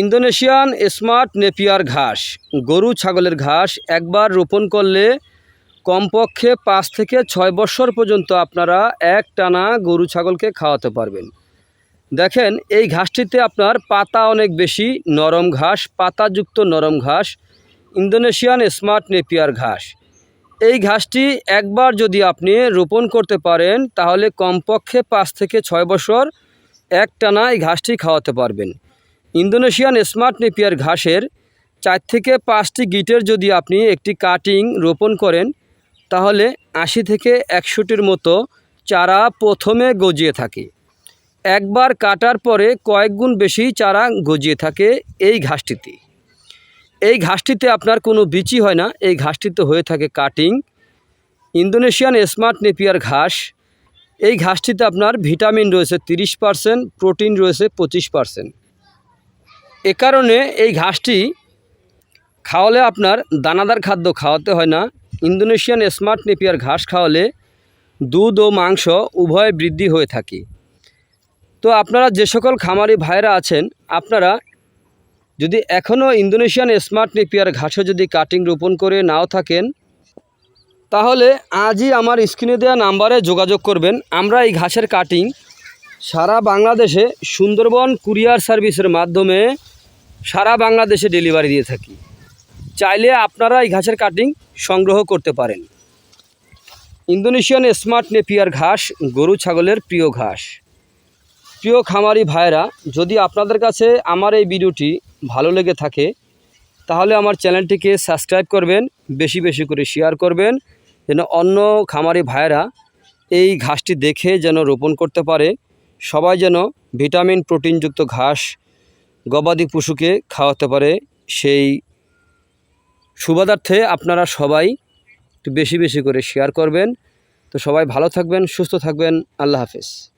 Indonesian smart Napier ঘাস। গরু ছাগলের ঘাস একবার রোপণ করলে কমপক্ষে পাঁচ থেকে ছয় বছর পর্যন্ত আপনারা এক টানা গরু ছাগলকে খাওয়াতে পারবেন। দেখেন, এই ঘাসটিতে আপনার পাতা অনেক বেশি, নরম ঘাস, পাতাযুক্ত নরম ঘাস, ইন্দোনেশিয়ান স্মার্ট নেপিয়ার ঘাস। এই ঘাসটি একবার যদি আপনি রোপণ করতে পারেন, তাহলে কমপক্ষে পাঁচ থেকে ছয় বছর এক টানা এই ঘাসটি খাওয়াতে পারবেন। ইন্দোনেশিয়ান স্মার্ট নেপিয়ার ঘাসের চার থেকে পাঁচটি গিটের যদি আপনি একটি কাটিং রোপণ করেন, তাহলে আশি থেকে একশোটির মতো চারা প্রথমে গজিয়ে থাকে। একবার কাটার পরে কয়েক গুণ বেশি চারা গজিয়ে থাকে এই ঘাসটিতে। এই ঘাসটিতে আপনার কোনো বিচি হয় না, এই ঘাসটিতে হয়ে থাকে কাটিং। ইন্দোনেশিয়ান স্মার্ট নেপিয়ার ঘাস, এই ঘাসটিতে আপনার ভিটামিন রয়েছে তিরিশ পারসেন্ট, প্রোটিন রয়েছে পঁচিশ পারসেন্ট। এ কারণে এই ঘাসটি খাওয়ালে আপনার দানাদার খাদ্য খাওয়াতে হয় না। ইন্দোনেশিয়ান স্মার্ট নেপিয়ার ঘাস খাওয়ালে দুধ ও মাংস উভয় বৃদ্ধি হয়ে থাকে। তো আপনারা যে সকল খামারি ভাইরা আছেন, আপনারা যদি এখনও ইন্দোনেশিয়ান স্মার্ট নেপিয়ার ঘাসে যদি কাটিং রোপণ করে নাও থাকেন, তাহলে আজই আমার স্ক্রিনে দেওয়া নাম্বারে যোগাযোগ করবেন। আমরা এই ঘাসের কাটিং সারা বাংলাদেশে সুন্দরবন কুরিয়ার সার্ভিসের মাধ্যমে সারা বাংলাদেশে ডেলিভারি দিয়ে থাকি। চাইলে আপনারা এই ঘাসের কাটিং সংগ্রহ করতে পারেন। ইন্দোনেশিয়ান স্মার্ট নেপিয়ার ঘাস গরু ছাগলের প্রিয় ঘাস। প্রিয় খামারি ভাইরা যদি আপনাদের কাছে আমার এই ভিডিওটি ভালো লেগে থাকে, তাহলে আমার চ্যানেলটিকে সাবস্ক্রাইব করবেন, বেশি বেশি করে শেয়ার করবেন, যেন অন্য খামারি ভাইরা এই ঘাসটি দেখে যেন রোপণ করতে পারে। সবাই যেন ভিটামিন প্রোটিনযুক্ত ঘাস গবাদি পশুকে খাওয়াতে পারে। সেই সুবাদার্থে আপনারা সবাই একটু বেশি বেশি করে শেয়ার করবেন। তো সবাই ভালো থাকবেন, সুস্থ থাকবেন। আল্লাহ হাফেজ।